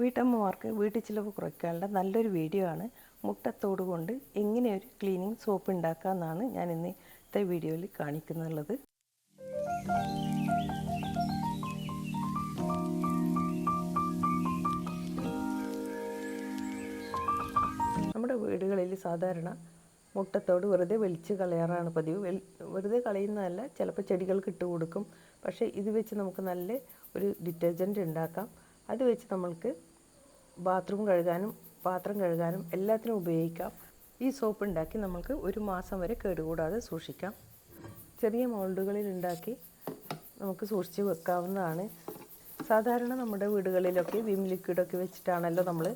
വീട്ടമ്മമാർക്ക് വീട്ടു ചിലവ് കുറയ്ക്കാനുള്ള നല്ലൊരു വീഡിയോ ആണ്. മുട്ടത്തോട് കൊണ്ട് എങ്ങനെ ഒരു ക്ലീനിങ് സോപ്പ് ഉണ്ടാക്കാമെന്നാണ് ഞാൻ ഇന്നത്തെ വീഡിയോയിൽ കാണിക്കുന്നുള്ളത്. നമ്മുടെ വീടുകളിൽ സാധാരണ മുട്ടത്തോട് വെറുതെ വലിച്ച് കളയാറാണ് പതിവ്. വെറുതെ കളയുന്നതല്ല ചിലപ്പോൾ ചെടികൾക്ക് ഇട്ട് കൊടുക്കും. പക്ഷേ ഇത് വെച്ച് നമുക്ക് നല്ല ഒരു ഡിറ്റർജന്റ് ഉണ്ടാക്കാം. അത് വെച്ച് നമ്മൾക്ക് ബാത്റൂം കഴുകാനും പാത്രം കഴുകാനും എല്ലാത്തിനും ഉപയോഗിക്കാം. ഈ സോപ്പ് ഉണ്ടാക്കി നമുക്ക് ഒരു മാസം വരെ കേടുകൂടാതെ സൂക്ഷിക്കാം. ചെറിയ മോൾഡുകളിൽ ഉണ്ടാക്കി നമുക്ക് സൂക്ഷിച്ച് വെക്കാവുന്നതാണ്. സാധാരണ നമ്മുടെ വീടുകളിലൊക്കെ വിം ലിക്വിഡൊക്കെ വെച്ചിട്ടാണല്ലോ നമ്മൾ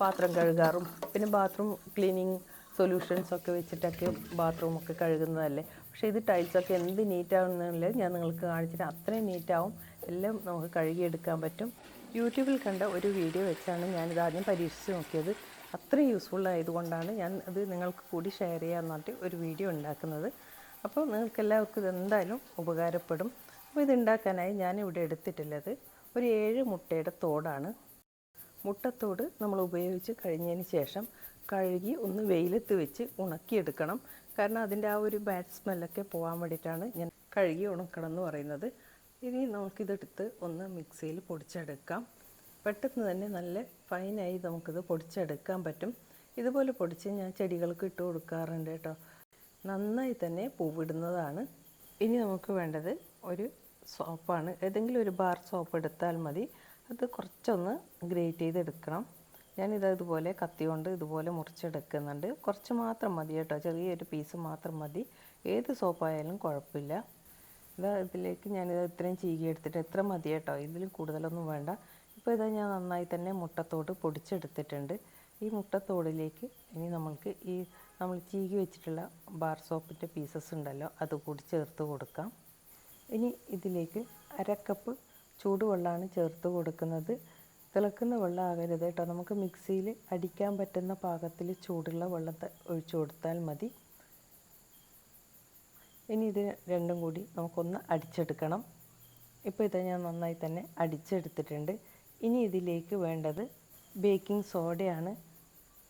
പാത്രം കഴുകാറും. പിന്നെ ബാത്റൂം ക്ലീനിങ് സൊല്യൂഷൻസ് ഒക്കെ വെച്ചിട്ടൊക്കെ ബാത്റൂമൊക്കെ കഴുകുന്നതല്ലേ? പക്ഷേ ഇത് ടൈൽസൊക്കെ എന്ത് നീറ്റാവുന്നുള്ളത് ഞാൻ നിങ്ങൾക്ക് കാണിച്ചിട്ട് അത്രയും നീറ്റാവും എല്ലാം നമുക്ക് കഴുകിയെടുക്കാൻ പറ്റും. യൂട്യൂബിൽ കണ്ട ഒരു വീഡിയോ വെച്ചാണ് ഞാനിത് ആദ്യം പരീക്ഷിച്ച് നോക്കിയത്. അത്രയും യൂസ്ഫുൾ ആയതുകൊണ്ടാണ് ഞാൻ അത് നിങ്ങൾക്ക് കൂടി ഷെയർ ചെയ്യാൻ പറഞ്ഞിട്ട് ഒരു വീഡിയോ ഉണ്ടാക്കുന്നത്. അപ്പോൾ നിങ്ങൾക്ക് എല്ലാവർക്കും ഇതെന്തായാലും ഉപകാരപ്പെടും. അപ്പോൾ ഇതുണ്ടാക്കാനായി ഞാനിവിടെ എടുത്തിട്ടുള്ളത് ഒരു ഏഴ് മുട്ടയുടെ തോടാണ്. മുട്ടത്തോട് നമ്മൾ ഉപയോഗിച്ച് കഴിഞ്ഞതിന് ശേഷം കഴുകി ഒന്ന് വെയിലത്ത് വെച്ച് ഉണക്കിയെടുക്കണം. കാരണം അതിന്റെ ആ ഒരു ബാഡ് സ്മെല്ലൊക്കെ പോകാൻ വേണ്ടിയിട്ടാണ് ഞാൻ കഴുകി ഉണക്കണം എന്ന് പറയുന്നത്. ഇനി നമുക്കിതെടുത്ത് ഒന്ന് മിക്സിയിൽ പൊടിച്ചെടുക്കാം. പെട്ടെന്ന് തന്നെ നല്ല ഫൈനായി നമുക്കിത് പൊടിച്ചെടുക്കാൻ പറ്റും. ഇതുപോലെ പൊടിച്ച് ഞാൻ ചെടികൾക്ക് ഇട്ട് കൊടുക്കാറുണ്ട് കേട്ടോ. നന്നായി തന്നെ പൂവിടുന്നതാണ്. ഇനി നമുക്ക് വേണ്ടത് ഒരു സോപ്പാണ് ഏതെങ്കിലും ഒരു ബാർ സോപ്പ് എടുത്താൽ മതി. അത് കുറച്ചൊന്ന് ഗ്രേറ്റ് ചെയ്തെടുക്കണം. ഞാനിത് ഇതുപോലെ കത്തി കൊണ്ട് ഇതുപോലെ മുറിച്ചെടുക്കുന്നുണ്ട്. കുറച്ച് മാത്രം മതി കേട്ടോ. ചെറിയൊരു പീസ് മാത്രം മതി. ഏത് സോപ്പായാലും കുഴപ്പമില്ല. ഇതാ ഇതിലേക്ക് ഞാനിത് ഇത്രയും ചീകി എടുത്തിട്ട് എത്ര മതി കേട്ടോ. ഇതിൽ കൂടുതലൊന്നും വേണ്ട. ഇപ്പോൾ ഇതാ ഞാൻ നന്നായി തന്നെ മുട്ടത്തോട് പൊടിച്ചെടുത്തിട്ടുണ്ട്. ഈ മുട്ടത്തോടിലേക്ക് ഇനി നമ്മൾക്ക് ഈ നമ്മൾ ചീകി വെച്ചിട്ടുള്ള ബാർ സോപ്പിന്റെ പീസസ് ഉണ്ടല്ലോ അത് കൂടി ചേർത്ത് കൊടുക്കാം. ഇനി ഇതിലേക്ക് അരക്കപ്പ് ചൂടുവെള്ളമാണ് ചേർത്ത് കൊടുക്കുന്നത്. തിളക്കുന്ന വെള്ളം ആകരുത് കേട്ടോ. നമുക്ക് മിക്സിയിൽ അടിക്കാൻ പറ്റുന്ന പാകത്തിൽ ചൂടുള്ള വെള്ളം ഒഴിച്ചു കൊടുത്താൽ മതി. ഇനി ഇത് രണ്ടും കൂടി നമുക്കൊന്ന് അടിച്ചെടുക്കണം. ഇപ്പോൾ ഇത് ഞാൻ നന്നായി തന്നെ അടിച്ചെടുത്തിട്ടുണ്ട്. ഇനി ഇതിലേക്ക് വേണ്ടത് ബേക്കിംഗ് സോഡയാണ്.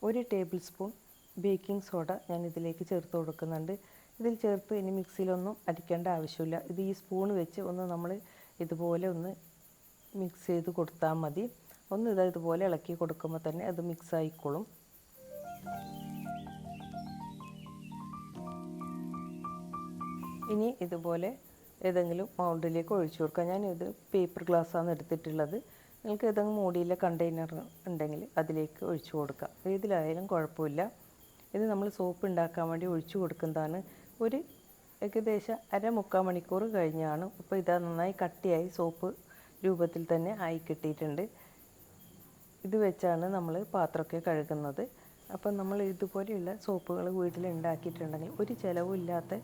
ഒരു ടേബിൾ സ്പൂൺ ബേക്കിംഗ് സോഡ ഞാൻ ഇതിലേക്ക് ചേർത്ത് കൊടുക്കുന്നുണ്ട്. ഇതിൽ ചേർത്ത് ഇനി മിക്സിയിലൊന്നും അടിക്കേണ്ട ആവശ്യമില്ല. ഇത് ഈ സ്പൂൺ വെച്ച് ഒന്ന് നമ്മൾ ഇതുപോലെ ഒന്ന് മിക്സ് ചെയ്ത് കൊടുത്താൽ മതി. ഒന്ന് ഇത് ഇതുപോലെ ഇളക്കി കൊടുക്കുമ്പോൾ തന്നെ അത് മിക്സ് ആയിക്കോളും. ഇനി ഇതുപോലെ ഏതെങ്കിലും മൗണ്ടിലേക്ക് ഒഴിച്ചു കൊടുക്കാം. ഞാനിത് പേപ്പർ ഗ്ലാസ്സാണ് എടുത്തിട്ടുള്ളത്. നിങ്ങൾക്ക് ഏതെങ്കിലും മൂടിയിലെ കണ്ടെയ്നർ ഉണ്ടെങ്കിൽ അതിലേക്ക് ഒഴിച്ചു കൊടുക്കാം. ഏതിലായാലും കുഴപ്പമില്ല. ഇത് നമ്മൾ സോപ്പ് ഉണ്ടാക്കാൻ വേണ്ടി ഒഴിച്ചു കൊടുക്കുന്നതാണ്. ഒരു ഏകദേശം അര മുക്കാൽ മണിക്കൂർ കഴിഞ്ഞാണ്. ഇപ്പോൾ ഇതാ നന്നായി കട്ടിയായി സോപ്പ് രൂപത്തിൽ തന്നെ ആയി കിട്ടിയിട്ടുണ്ട്. ഇത് വെച്ചാണ് നമ്മൾ പാത്രമൊക്കെ കഴുകുന്നത്. അപ്പം നമ്മൾ ഇതുപോലെയുള്ള സോപ്പുകൾ വീട്ടിൽ ഉണ്ടാക്കിയിട്ടുണ്ടെങ്കിൽ ഒരു ചിലവും ഇല്ലാത്ത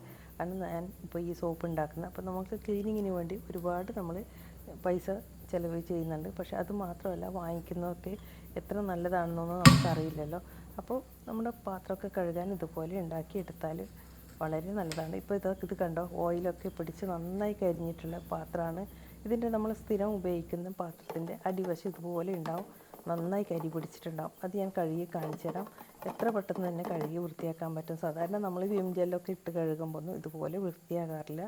ആണ് ഞാൻ ഇപ്പോൾ ഈ സോപ്പ് ഉണ്ടാക്കുന്നത്. അപ്പോൾ നമുക്ക് ക്ലീനിങ്ങിന് വേണ്ടി ഒരുപാട് നമ്മൾ പൈസ ചിലവ് ചെയ്യുന്നുണ്ട്. പക്ഷെ അത് മാത്രമല്ല വാങ്ങിക്കുന്നതൊക്കെ എത്ര നല്ലതാണെന്നൊന്നും നമുക്കറിയില്ലല്ലോ. അപ്പോൾ നമ്മുടെ പാത്രമൊക്കെ കഴുകാൻ ഇതുപോലെ ഉണ്ടാക്കിയെടുത്താൽ വളരെ നല്ലതാണ്. ഇപ്പോൾ ഇത് ഇത് കണ്ടോ? ഓയിലൊക്കെ പിടിച്ച് നന്നായി കരിഞ്ഞിട്ടുള്ള പാത്രമാണ്. ഇതിന്റെ നമ്മൾ സ്ഥിരം ഉപയോഗിക്കുന്ന പാത്രത്തിന്റെ അടിവശം ഇതുപോലെ ഉണ്ടാവും. നന്നായി കരി പിടിച്ചിട്ടുണ്ടാവും. അത് ഞാൻ കഴുകി കാണിച്ചു തരാം. എത്ര പെട്ടെന്ന് തന്നെ കഴുകി വൃത്തിയാക്കാൻ പറ്റും. സാധാരണ നമ്മൾ വിം ജെല്ലൊക്കെ ഇട്ട് കഴുകുമ്പോൾ ഒന്നും ഇതുപോലെ വൃത്തിയാകാറില്ല.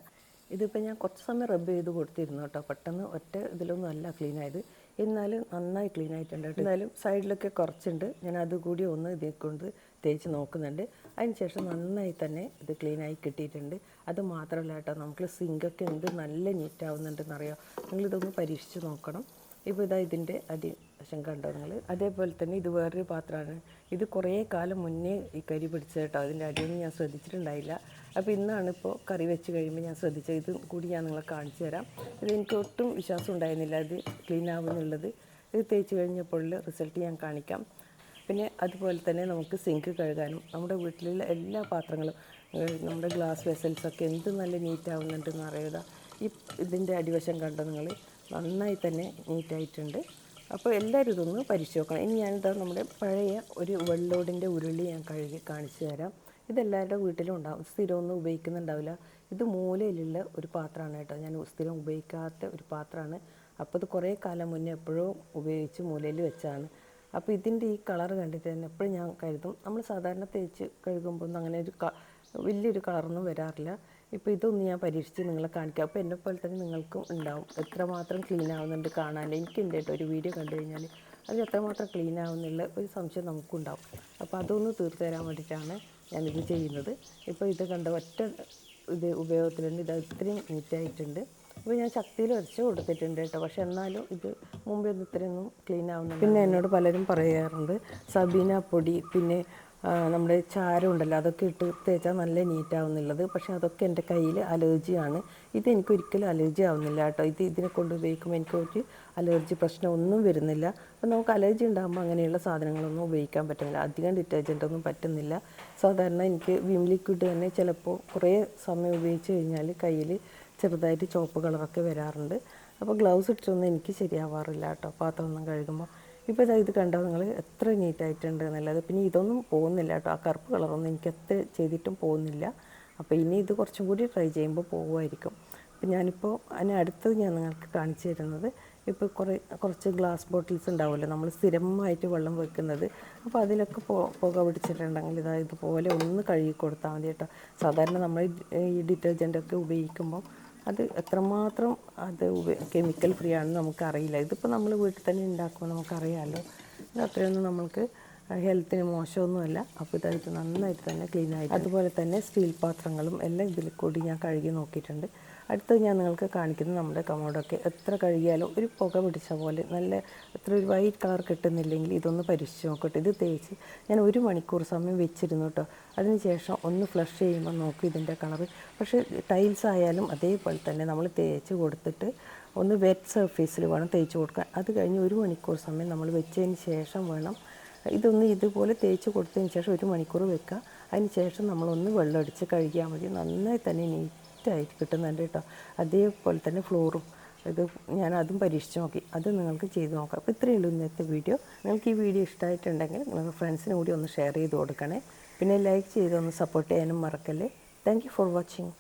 ഇതിപ്പോൾ ഞാൻ കുറച്ച് സമയം റബ്ബ് ചെയ്ത് കൊടുത്തിരുന്നു കേട്ടോ. പെട്ടെന്ന് ഒറ്റ ഇതിലൊന്നും അല്ല ക്ലീൻ ആയത്. എന്നാലും നന്നായി ക്ലീൻ ആയിട്ടുണ്ട് കേട്ടോ. എന്നാലും സൈഡിലൊക്കെ കുറച്ചുണ്ട്. ഞാൻ അതുകൂടി ഒന്ന് ഇതേ കൊണ്ട് തേച്ച് നോക്കുന്നുണ്ട്. അതിനുശേഷം നന്നായി തന്നെ ഇത് ക്ലീൻ ആയി കിട്ടിയിട്ടുണ്ട്. അത് മാത്രമല്ല കേട്ടോ നമുക്ക് സിങ്കൊക്കെ എന്ത് നല്ല നീറ്റ് ആവുന്നുണ്ടെന്നറിയാം? നിങ്ങളിതൊന്ന് പരീക്ഷിച്ച് നോക്കണം. ഇപ്പോൾ ഇതാ ഇതിന്റെ അടി വശം കണ്ടോ നിങ്ങൾ അതേപോലെ തന്നെ ഇത് വേറൊരു പാത്രമാണ്. ഇത് കുറേ കാലം മുന്നേ ഈ കരി പിടിച്ച കേട്ടോ. അതിന്റെ അടിയൊന്നും ഞാൻ ശ്രദ്ധിച്ചിട്ടുണ്ടായില്ല. അപ്പോൾ ഇന്നാണ് ഇപ്പോൾ കറി വെച്ച് കഴിയുമ്പോൾ ഞാൻ ശ്രദ്ധിച്ചത്. ഇത് കൂടി ഞാൻ നിങ്ങളെ കാണിച്ചു തരാം. ഇത് എനിക്ക് ഒട്ടും വിശ്വാസം ഉണ്ടായിരുന്നില്ല ഇത് ക്ലീൻ ആവുന്നുള്ളത്. ഇത് തേച്ച് കഴിഞ്ഞപ്പോൾ റിസൾട്ട് ഞാൻ കാണിക്കാം. പിന്നെ അതുപോലെ തന്നെ നമുക്ക് സിങ്ക് കഴുകാനും നമ്മുടെ വീട്ടിലുള്ള എല്ലാ പാത്രങ്ങളും നമ്മുടെ ഗ്ലാസ് വെസൽസൊക്കെ എന്ത് നല്ല നീറ്റ് ആവുന്നുണ്ടെന്ന് അറിയുക. ഈ ഇതിന്റെ അടിവശം കണ്ടോ നിങ്ങൾ നന്നായി തന്നെ നീറ്റായിട്ടുണ്ട്. അപ്പോൾ എല്ലാവരും ഇതൊന്ന് പരിശോധിച്ച് നോക്കണം ഇനി ഞാനിതാ നമ്മുടെ പഴയ ഒരു വെള്ളോടിന്റെ ഉരുളി ഞാൻ കഴുകി കാണിച്ചു തരാം. ഇതെല്ലാവരുടെ വീട്ടിലും ഉണ്ടാവും. സ്ഥിരമൊന്നും ഉപയോഗിക്കുന്നുണ്ടാവില്ല. ഇത് മൂലയിലുള്ള ഒരു പാത്രമാണ് കേട്ടോ. ഞാൻ സ്ഥിരം ഉപയോഗിക്കാത്ത ഒരു പാത്രമാണ്. അപ്പോൾ ഇത് കുറേ കാലം മുന്നേ എപ്പോഴും ഉപയോഗിച്ച് മൂലയിൽ വെച്ചാണ് അപ്പോൾ ഇതിന്റെ ഈ കളർ കണ്ടിട്ട് തന്നെ എപ്പോഴും ഞാൻ കരുതും. നമ്മൾ സാധാരണ തേച്ച് കഴുകുമ്പോൾ ഒന്നും അങ്ങനെ ഒരു വലിയൊരു കളറൊന്നും വരാറില്ല. ഇപ്പോൾ ഇതൊന്ന് ഞാൻ പരീക്ഷിച്ച് നിങ്ങളെ കാണിക്കാം. അപ്പോൾ എന്നെ പോലെ തന്നെ നിങ്ങൾക്കും ഉണ്ടാവും. എത്രമാത്രം ക്ലീൻ ആവുന്നുണ്ട് കാണാൻ. എനിക്കുണ്ട് കേട്ടോ ഒരു വീഡിയോ കണ്ടു കഴിഞ്ഞാൽ അത് എത്രമാത്രം ക്ലീൻ ആവുന്നുള്ള ഒരു സംശയം നമുക്കുണ്ടാവും. അപ്പോൾ അതൊന്ന് തീർത്തു തരാൻ വേണ്ടിയിട്ടാണ് ഞാനിത് ചെയ്യുന്നത്. ഇപ്പോൾ ഇത് കണ്ട ഒറ്റ ഇത് ഉപയോഗത്തിലുണ്ട്. ഇത് ഇത്രയും നീറ്റായിട്ടുണ്ട് അപ്പോൾ ഞാൻ ശക്തിയിൽ വരച്ച് കൊടുത്തിട്ടുണ്ട് കേട്ടോ. പക്ഷെ എന്നാലും ഇത് മുമ്പേ ഇത്രയൊന്നും ക്ലീൻ ആവുന്നുണ്ട് പിന്നെ എന്നോട് പലരും പറയാറുണ്ട് സബീന പൊടി പിന്നെ നമ്മുടെ ചാരം ഉണ്ടല്ലോ അതൊക്കെ ഇട്ട് തേച്ചാൽ നല്ല നീറ്റാവുന്നുള്ളത്. പക്ഷേ അതൊക്കെ എന്റെ കയ്യിൽ അലർജിയാണ്. ഇത് എനിക്ക് ഒരിക്കലും അലർജി ആവുന്നില്ല കേട്ടോ. ഇത് ഇതിനെ കൊണ്ട് ഉപയോഗിക്കുമ്പോൾ എനിക്ക് ഒരു അലർജി പ്രശ്നമൊന്നും വരുന്നില്ല. അപ്പോൾ നമുക്ക് അലർജി ഉണ്ടാകുമ്പോൾ അങ്ങനെയുള്ള സാധനങ്ങളൊന്നും ഉപയോഗിക്കാൻ പറ്റുന്നില്ല. അധികം ഡിറ്റർജന്റ് ഒന്നും പറ്റുന്നില്ല. സാധാരണ എനിക്ക് വിം ലിക്വിഡ് തന്നെ ചിലപ്പോൾ കുറേ സമയം ഉപയോഗിച്ച് കഴിഞ്ഞാൽ കയ്യിൽ ചെറുതായിട്ട് ചുവപ്പ് കളറൊക്കെ വരാറുണ്ട്. അപ്പോൾ ഗ്ലൗസ് ഇട്ടൊന്നും എനിക്ക് ശരിയാവാറില്ല കേട്ടോ. പാത്രമൊന്നും കഴുകുമ്പോൾ. ഇപ്പോൾ ഇതാ ഇത് കണ്ടോ? നിങ്ങൾ എത്ര നീറ്റായിട്ടുണ്ട് എന്നുള്ളത്. പിന്നെ ഇതൊന്നും പോകുന്നില്ല കേട്ടോ. ആ കറുപ്പ് കളറൊന്നും എനിക്ക് എത്ര ചെയ്തിട്ടും പോകുന്നില്ല. അപ്പോൾ ഇനി ഇത് കുറച്ചും കൂടി ട്രൈ ചെയ്യുമ്പോൾ പോകുമായിരിക്കും. അപ്പം ഞാനിപ്പോൾ അതിന് അടുത്തത് ഞാൻ നിങ്ങൾക്ക് കാണിച്ചു തരുന്നത്. ഇപ്പോൾ കുറേ കുറച്ച് ഗ്ലാസ് ബോട്ടിൽസ് ഉണ്ടാവുമല്ലോ. നമ്മൾ സ്ഥിരമായിട്ട് വെള്ളം വെക്കുന്നത്. അപ്പോൾ അതിലൊക്കെ പുക പിടിച്ചിട്ടുണ്ടെങ്കിൽ ഇതാ ഇതുപോലെ ഒന്ന് കഴുകി കൊടുത്താൽ മതി കേട്ടോ. സാധാരണ നമ്മൾ ഈ ഡിറ്റർജന്റൊക്കെ ഉപയോഗിക്കുമ്പോൾ അത് എത്രമാത്രം അത് കെമിക്കൽ ഫ്രീ ആണെന്ന് നമുക്കറിയില്ല. ഇതിപ്പോൾ നമ്മൾ വീട്ടിൽ തന്നെ ഉണ്ടാക്കുമ്പോൾ നമുക്കറിയാമല്ലോ ഇത് അത്രയൊന്നും നമ്മൾക്ക് ഹെൽത്തിന് മോശമൊന്നുമല്ല. അപ്പോൾ ഇതായിട്ട് നന്നായിട്ട് തന്നെ ക്ലീൻ ആയിട്ട് അതുപോലെ തന്നെ സ്റ്റീൽ പാത്രങ്ങളും എല്ലാം ഇതിൽ കൂടി ഞാൻ കഴുകി നോക്കിയിട്ടുണ്ട്. അടുത്തത് ഞാൻ നിങ്ങൾക്ക് കാണിക്കുന്നത് നമ്മുടെ കമോഡൊക്കെ എത്ര കഴുകിയാലും ഒരു പുക പിടിച്ച പോലെ നല്ല എത്ര ഒരു വൈറ്റ് കളർ കിട്ടുന്നില്ലെങ്കിൽ ഇതൊന്ന് പരീക്ഷിച്ച് നോക്കട്ടെ. ഇത് തേച്ച് ഞാൻ ഒരു മണിക്കൂർ സമയം വെച്ചിരുന്നു കേട്ടോ അതിനുശേഷം ഒന്ന് ഫ്ലഷ് ചെയ്യുമ്പോൾ നോക്കും ഇതിന്റെ കളർ പക്ഷേ ടൈൽസ് ആയാലും അതേപോലെ തന്നെ നമ്മൾ തേച്ച് കൊടുത്തിട്ട് ഒന്ന് വെറ്റ് സർഫേസിൽ വേണം തേച്ച് കൊടുക്കാൻ. അത് കഴിഞ്ഞ് ഒരു മണിക്കൂർ സമയം നമ്മൾ വെച്ചതിന് ശേഷം വേണം ഇതൊന്ന് ഇതുപോലെ തേച്ച് കൊടുത്തതിന് ശേഷം ഒരു മണിക്കൂർ വെക്കുക. അതിന് ശേഷം നമ്മളൊന്ന് വെള്ളം അടിച്ച് കഴുകിയാൽ മതി. നന്നായി തന്നെ നീറ്റായിട്ട് കിട്ടുന്നുണ്ട് കേട്ടോ. അതേപോലെ തന്നെ ഫ്ലോറും. ഇത് ഞാൻ അതും പരീക്ഷിച്ച് നോക്കി. അത് നിങ്ങൾക്ക് ചെയ്ത് നോക്കാം. അപ്പോൾ ഇത്രയേ ഉള്ളൂ ഇന്നത്തെ വീഡിയോ. നിങ്ങൾക്ക് ഈ വീഡിയോ ഇഷ്ടമായിട്ടുണ്ടെങ്കിൽ നിങ്ങൾ ഫ്രണ്ട്സിനും കൂടി ഒന്ന് ഷെയർ ചെയ്ത് കൊടുക്കണേ. പിന്നെ ലൈക്ക് ചെയ്ത് ഒന്ന് സപ്പോർട്ട് ചെയ്യാനും മറക്കല്ലേ. Thank for watching